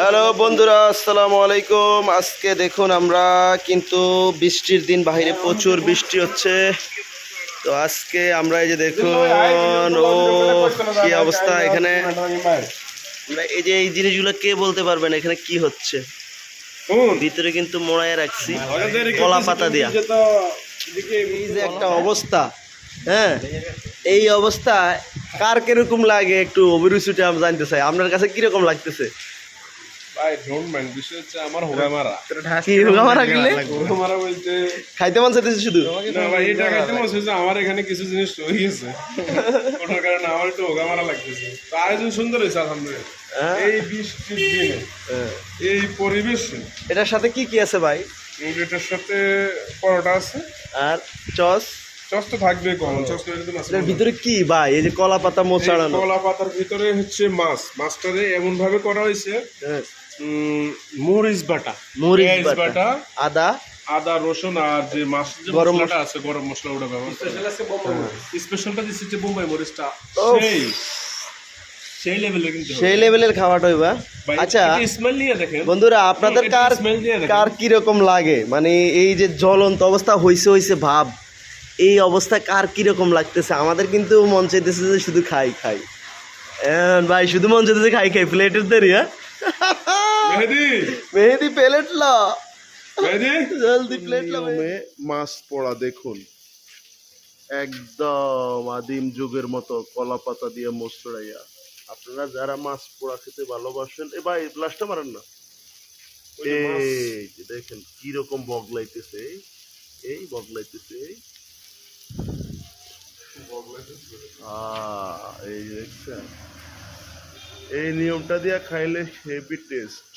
Hello বন্ধুরা, আসসালামু আলাইকুম। আজকে দেখুন আমরা কিন্তু বৃষ্টির দিন বাইরে প্রচুর বৃষ্টি হচ্ছে। তো আজকে আমরা এই যে দেখুন, ও, কি অবস্থা এখানে? আমরা এই যে এই জিনিসগুলো কে বলতে পারবেন এখানে কি হচ্ছে? ভিতরে কিন্তু মোড়ায় রাখছি। কলা পাতা দিয়া। এই যে একটা অবস্থা হ্যাঁ? এই অবস্থায় কার কীরকম লাগে একটু অভিরুচিটা আমি জানতে চাই। আপনার কাছে কীরকম লাগতেছে? ভাই ডোন্ট মাইন্ড বিষয় হচ্ছে আমার হোগা মারা। কি হুগামা রাখলে হোগা মারা বলতে খাইতে মন চাইতেছে শুধু? না ভাই এটা খাইতে মনে হচ্ছে আমার এখানে কিছু জিনিস রয়ে গেছে ওটার কারণে আমার একটু হোগা মারা লাগতেছে। তো আয়োজন সুন্দর হয়েছে আলহামদুলিল্লাহ। হ্যাঁ। এই বৃষ্টির দিনে এই পরিবেশে। এটার সাথে কি কি আছে ভাই? এটার সাথে পরোটা আছে। আর চস? চস তো থাকবে কম চস তো এরকম আছে এটার ভিতরে কি ভাই? এই যে কলা পাতা মোচাড়ানো। কলা পাতার ভিতরে হচ্ছে মাছ। মাছটারে এমন ভাবে করা হয়েছে হ্যাঁ, মরিচ বাটা। মরিচ বাটা। আদা। আদা রসুন আর যে মাছ যে গরম মশলাটা আছে গরম মশলা ওটা ব্যবহার স্পেশালটা দিচ্ছে যে বোম্বাই মরিচটা। সেই। সেই লেভেলে কিন্তু সেই লেভেলের খাওয়াটা হইবা। আচ্ছা। স্মেল নিয়ে দেখেন? বন্ধুরা আপনাদের কার। কার কীরকম লাগে? মানে এই যে জ্বলন্ত অবস্থা হইছে হইছে ভাব। এই অবস্থা কার কীরকম লাগতেছে? আমাদের কিন্তু মন চাইতেছে যে শুধু খাই খাই। এন ভাই শুধু মন চাইতেছে খাই খাই। প্লেটের দেরি হ্যাঁ? মেহেদি। মেহেদি প্লেট ল। মেহেদি। জলদি প্লেট ল নিয়মে মাছ পড়া দেখুন। একদম আদিম যুগের মতো কলা পাতা দিয়ে মসড়াইয়া আপনারা যারা মাছ পোড়া খেতে ভালোবাসেন এ ভাই লাস্টটা মারেন না। এই দেখেন কীরকম বগলাইতেছে এই, এই বগলাইতেছে এই। দেখছেন। এই নিয়মটা দিয়া খাইলে হেভি টেস্ট